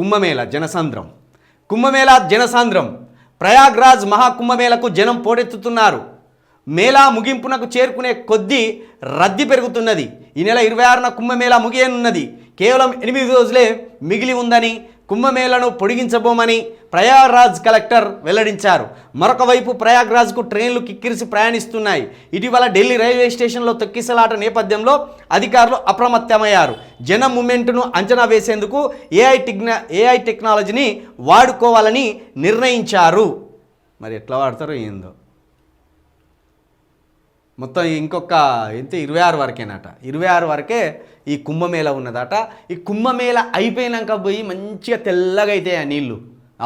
కుంభమేళ జనసాంద్రం. కుంభమేళ జనసాంద్రం. ప్రయాగ్రాజ్ మహాకుంభమేళకు జనం పోటెత్తుతున్నారు మేళా ముగింపునకు చేరుకునే కొద్దీ రద్దీ పెరుగుతున్నది. ఈ నెల ఇరవై ఆరున కుంభమేళా ముగియనున్నది. కేవలం ఎనిమిది రోజులే మిగిలి ఉందని కుంభమేళను పొడిగించబోమని ప్రయాగ్రాజ్ కలెక్టర్ వెల్లడించారు. మరొక వైపు ప్రయాగ్రాజ్కు ట్రైన్లు కిక్కిరిసి ప్రయాణిస్తున్నాయి. ఇటీవల ఢిల్లీ రైల్వే స్టేషన్లో తొక్కిసలాట నేపథ్యంలో అధికారులు అప్రమత్తమయ్యారు. జన మూమెంట్ను అంచనా వేసేందుకు ఏఐ టెక్నా ఏఐ టెక్నాలజీని వాడుకోవాలని నిర్ణయించారు. మరి ఎట్లా వాడతారో ఏందో. మొత్తం ఇంకొక ఎంత ఇరవై ఆరు వరకేనట. ఇరవై ఆరు వరకే ఈ కుంభమేళ ఉన్నదట. ఈ కుంభమేళ అయిపోయినాక పోయి మంచిగా తెల్లగా అవుతాయి ఆ నీళ్ళు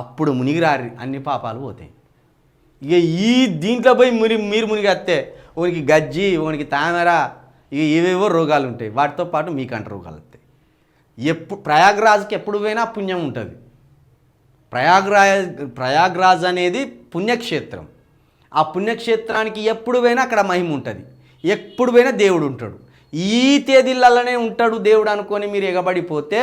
అప్పుడు మునిగిరారి అన్ని పాపాలు పోతాయి. ఇక ఈ దీంట్లో పోయి ముని మీరు మునిగేస్తే ఓనికి గజ్జి ఓనికి తామర ఇక ఏవేవో రోగాలు ఉంటాయి. వాటితో పాటు మీకంట రోగాలు వస్తాయి. ఎప్పుడు ప్రయాగ్రాజ్కి ఎప్పుడు పోయినా పుణ్యం ఉంటుంది. ప్రయాగ్రాజ్ ప్రయాగ్రాజ్ అనేది పుణ్యక్షేత్రం. ఆ పుణ్యక్షేత్రానికి ఎప్పుడు పోయినా అక్కడ మహిమ ఉంటుంది. ఎప్పుడు పోయినా దేవుడు ఉంటాడు. ఈ తేదీలలోనే ఉంటాడు దేవుడు అనుకొని మీరు ఎగబడిపోతే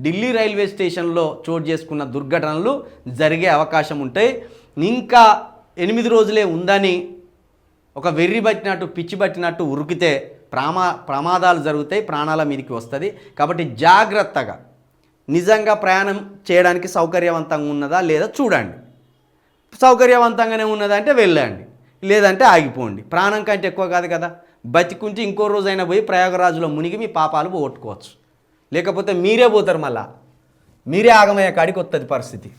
ఢిల్లీ రైల్వే స్టేషన్లో చోటు చేసుకున్న దుర్ఘటనలు జరిగే అవకాశం ఉంటాయి. ఇంకా ఎనిమిది రోజులే ఉందని ఒక వెర్రి పట్టినట్టు పిచ్చి పట్టినట్టు ఉరికితే ప్రామా ప్రమాదాలు జరుగుతాయి ప్రాణాల మీదకి వస్తుంది. కాబట్టి జాగ్రత్తగా నిజంగా ప్రయాణం చేయడానికి సౌకర్యవంతంగా ఉన్నదా లేదా చూడండి. సౌకర్యవంతంగానే ఉన్నదంటే వెళ్ళండి. లేదంటే ఆగిపోండి. ప్రాణం కంటే ఎక్కువ కాదు కదా. బతికుంటే ఇంకో రోజైనా పోయి ప్రయాగరాజులో మునిగి మీ పాపాలు పోగొట్టుకోవచ్చు. లేకపోతే మీరే పోతారు మళ్ళా. మీరే ఆగమయ్యే కాడికి వస్తుంది పరిస్థితి.